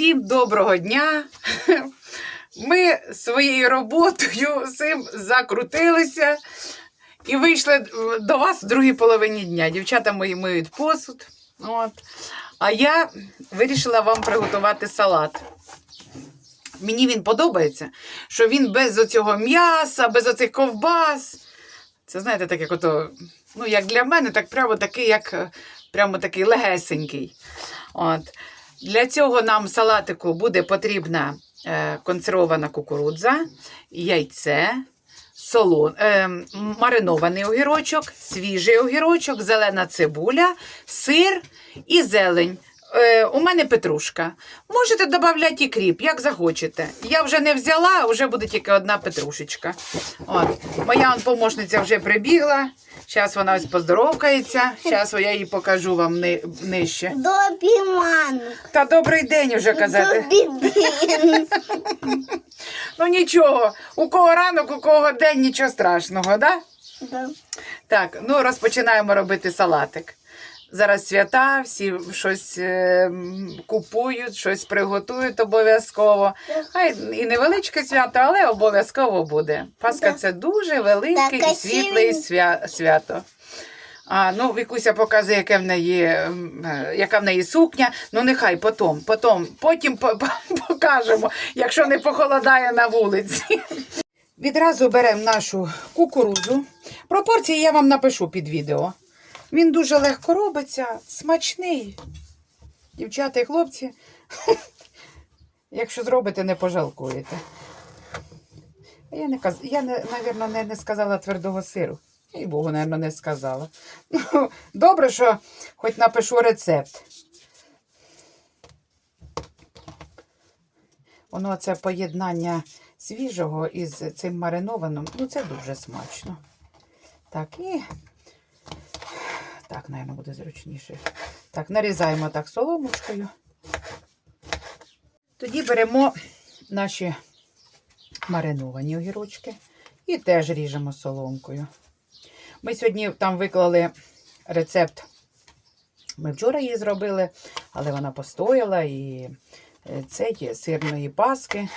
Всім доброго дня. Ми своєю роботою цим закрутилися і вийшли до вас в другій половині дня. Дівчата мої миють посуд. От. А я вирішила вам приготувати салат. Мені він подобається, що він без оцього м'яса, без оцих ковбас. Це знаєте, так як ото, ну, як для мене, так прямо такий, як прямо такий легесенький. От. Для цього нам салатику буде потрібна е, консервована кукурудза, яйце, солон, е, маринований огірочок, свіжий огірочок, зелена цибуля, сир і зелень. Е, у мене петрушка. Можете додати і кріп, як захочете. Я вже не взяла, вже буде тільки одна петрушечка. От. Моя помощниця вже прибігла. Зараз вона ось поздоровкається. Зараз я їй покажу вам ни- нижче. Добі ману. Та добрий день вже казати. Ну нічого, у кого ранок, у кого день, нічого страшного, да? Да. Так, ну розпочинаємо робити салатик. Зараз свята, всі щось е, купують, щось приготують обов'язково. Хай і невеличке свято, але обов'язково буде. Пасха це дуже велике і світле свя- свято. А, ну, Вікуся показує, яке в неї, е, яка в неї сукня. Ну, нехай потім, потім, потім по- по- покажемо, якщо не похолодає на вулиці. Відразу беремо нашу кукурудзу. Пропорції я вам напишу під відео. Він дуже легко робиться, смачний. Дівчата і хлопці, якщо зробите, не пожалкуєте. Я, не, я не, навірно, не, не сказала твердого сиру. І Богу, навірно, не сказала. Ну, добре, що хоч напишу рецепт. Воно це поєднання свіжого із цим маринованим, ну це дуже смачно. Так, і так, напевно, буде зручніше. Так, нарізаємо так соломочкою. Тоді беремо наші мариновані огірочки і теж ріжемо соломкою. Ми сьогодні там виклали рецепт. Ми вчора її зробили, але вона постояла і е, це є сирної паски.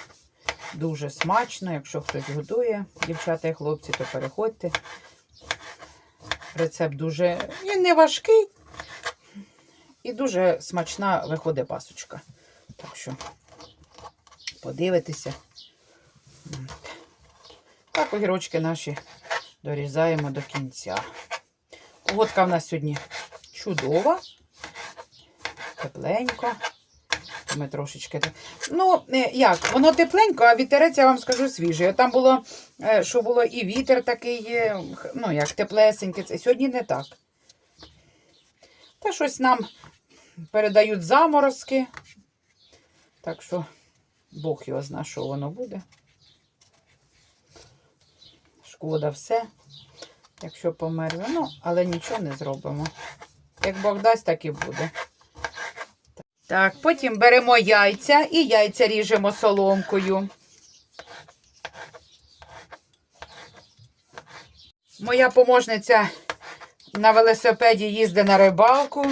Дуже смачно, якщо хтось готує, дівчата і хлопці, то переходьте. Рецепт дуже він не важкий і дуже смачна виходить пасочка. Так що подивитися. Так, огірочки наші дорізаємо до кінця. Погодка в нас сьогодні чудова, тепленько. Ми трошечки. Ну, е, як, воно тепленько, а вітерець, я вам скажу, свіжий. Там було, е, що було і вітер такий, е, ну, як теплесенький. Це сьогодні не так. Та щось нам передають заморозки. Так що Бог його зна, що воно буде. Шкода все, якщо померзне. Ну, але нічого не зробимо. Як Бог дасть, так і буде. Так, потім беремо яйця і яйця ріжемо соломкою. Моя поможниця на велосипеді їздить на рибалку.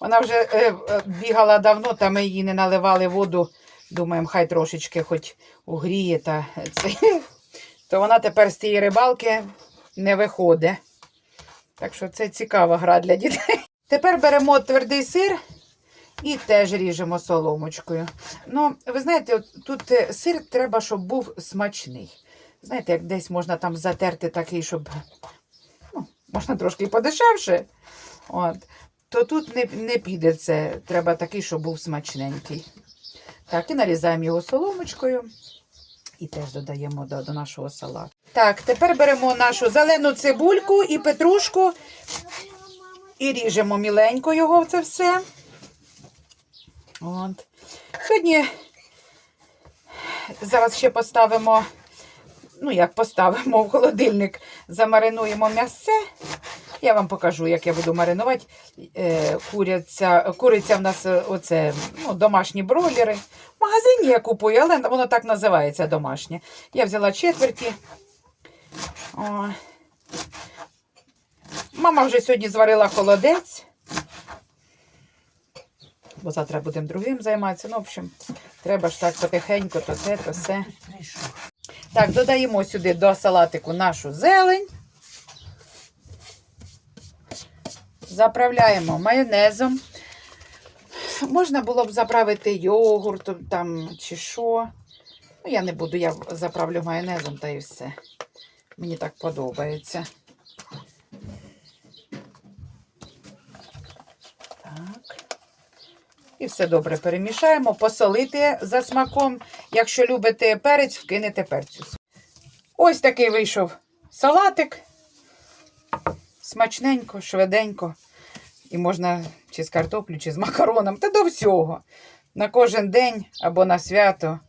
Вона вже е, е, бігала давно, та ми їй не наливали воду. Думаємо, хай трошечки хоч угріє. Та, це. То вона тепер з цієї рибалки не виходить. Так що це цікава гра для дітей. Тепер беремо твердий сир і теж ріжемо соломочкою. Ну, ви знаєте, от тут е, сир треба, щоб був смачний. Знаєте, як десь можна там затерти такий, щоб ну, можна трошки подешевше. От. То тут не, не піде це. Треба такий, щоб був смачненький. Так, і нарізаємо його соломочкою. І теж додаємо до, до нашого салату. Так, тепер беремо нашу зелену цибульку і петрушку і ріжемо міленько його це все. От. Сьогодні зараз ще поставимо, ну як поставимо в холодильник, замаринуємо м'ясце. Я вам покажу, як я буду маринувати. Е, куриця, куриця в нас е, оце, ну, домашні бройлери. В магазині я купую, але воно так називається домашнє. Я взяла четверті. О. Мама вже сьогодні зварила холодець. бо завтра будемо другим займатися. Ну, в общем, треба ж так потихеньку, то те, то все. Так, додаємо сюди до салатику нашу зелень. Заправляємо майонезом. Можна було б заправити йогуртом там чи що. Ну, я не буду, я заправлю майонезом та і все. Мені так подобається. Так. І все добре перемішаємо. Посолити за смаком. Якщо любите перець, вкинете перцю. Ось такий вийшов салатик. Смачненько, швиденько. І можна чи з картоплю, чи з макароном, та до всього. На кожен день або на свято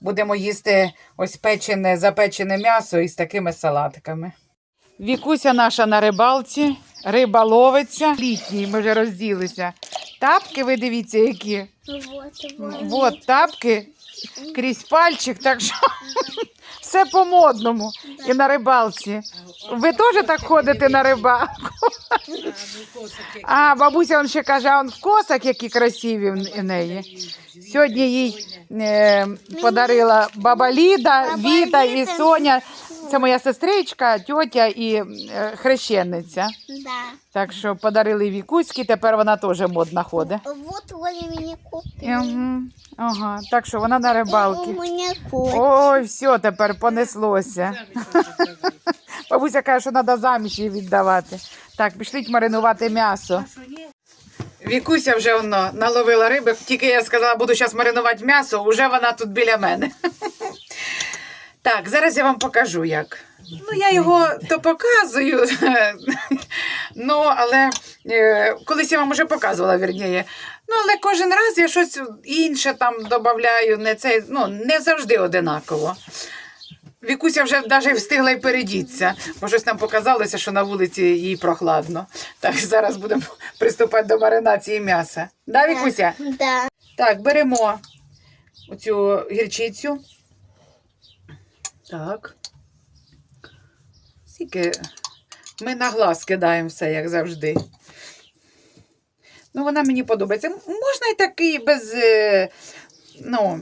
будемо їсти ось печене, запечене м'ясо із такими салатиками. Вікуся наша на рибалці, риба ловиться. Літній, ми вже розділися. Тапки, ви дивіться, які. Вот, Вот тапки крізь пальчик, так що все по-модному. І на рибалці. Ви теж так ходите на рибалку? А, бабуся вам ще каже, а он в косах, які красиві в в неї. Сьогодні їй е, подарила баба Ліда, Віта і Соня. Це моя сестричка, тьотя і е, хрещениця. Да. Так що подарили Вікуськи, тепер вона теж модна ходить. Вот Оля меня купила. Угу. Ага, так що вона на И у рибалки. меня кот. Ой, все, тепер понеслося. Бабуся каже, що треба заміж її віддавати. Так, пішліть маринувати м'ясо. Вікуся вже воно наловила риби. Тільки я сказала, буду зараз маринувати м'ясо, вже вона тут біля мене. Так, зараз я вам покажу як. Ну, я його то показую. Ну, але е, колись я вам вже показувала, вірніше. Ну, але кожен раз я щось інше там додаю, не цей, ну, не завжди одинаково. Вікуся вже навіть встигла й передітися, бо щось нам показалося, що на вулиці їй прохладно. Так зараз будемо приступати до маринації м'яса. Да, Вікуся? Да. Так, беремо оцю гірчицю. Так. Скільки ми на глаз кидаємо все, як завжди. Ну, вона мені подобається. Можна і такий без. е, Ну,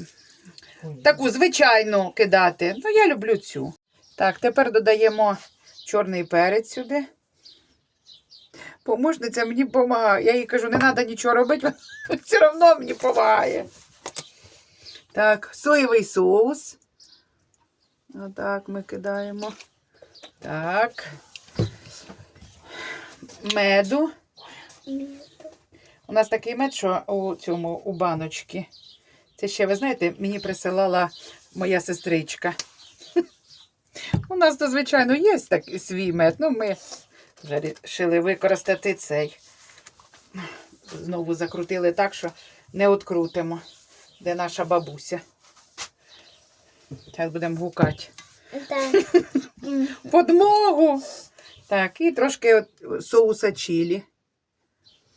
таку звичайну кидати. Ну, я люблю цю. Так, тепер додаємо чорний перець сюди. Поможниця мені допомагає. Я їй кажу, не треба нічого робити, вона все одно мені допомагає. Так, соєвий соус. Отак ми кидаємо. Так. Меду. У нас такий мед, що у цьому у баночці. Це ще, ви знаєте, мені присилала моя сестричка. У нас то, звичайно, є такий свій мед. Ну, ми вже вирішили використати цей. Знову закрутили так, що не открутимо, де наша бабуся. Зараз будемо гукати. Да. Подмогу! Так, і трошки соуса чилі.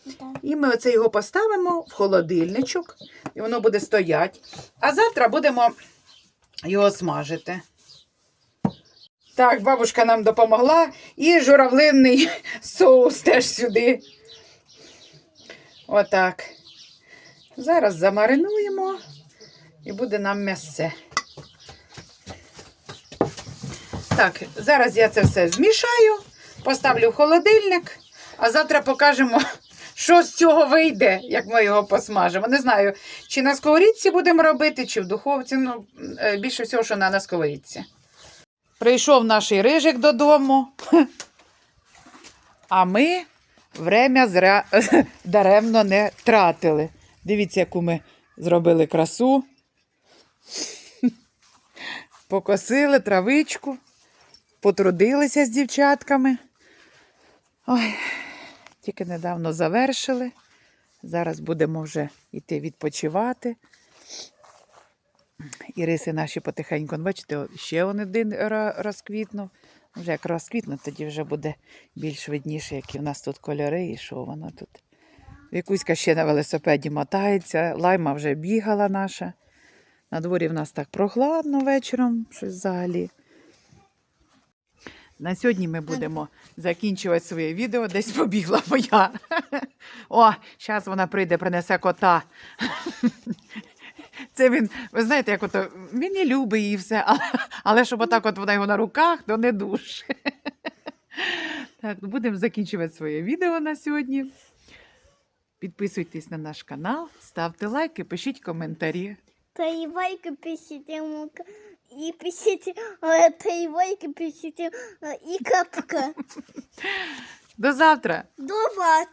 Да. І ми оце його поставимо в холодильничок, і воно буде стояти. А завтра будемо його смажити. Так, бабушка нам допомогла. І журавлинний соус теж сюди. Отак. Зараз замаринуємо і буде нам м'ясце. Так, зараз я це все змішаю, поставлю в холодильник, а завтра покажемо, що з цього вийде, як ми його посмажимо. Не знаю, чи на сковорідці будемо робити, чи в духовці. Ну, е, більше всього, що на, на сковорідці. Прийшов наш рижик додому, а ми время зря... даремно не тратили. Дивіться, яку ми зробили красу. Покосили травичку, потрудилися з дівчатками. Ой, тільки недавно завершили. Зараз будемо вже йти відпочивати. Іриси наші потихеньку, бачите, ще один розквітнув. Вже як розквітне, тоді вже буде більш видніше, які в нас тут кольори і що воно тут. Вікуська ще на велосипеді мотається, лайма вже бігала наша. На дворі в нас так прохладно вечором, щось взагалі. На сьогодні ми будемо закінчувати своє відео. Десь побігла моя. О, зараз вона прийде, принесе кота. Це він, ви знаєте, як ото, він і любить її все, але, але щоб отак от вона його на руках, то не дуже. Так, будемо закінчувати своє відео на сьогодні. Підписуйтесь на наш канал, ставте лайки, пишіть коментарі. Таевайка пишите, мука. И пишите, таевайка пишите, и капка. До завтра! До вас.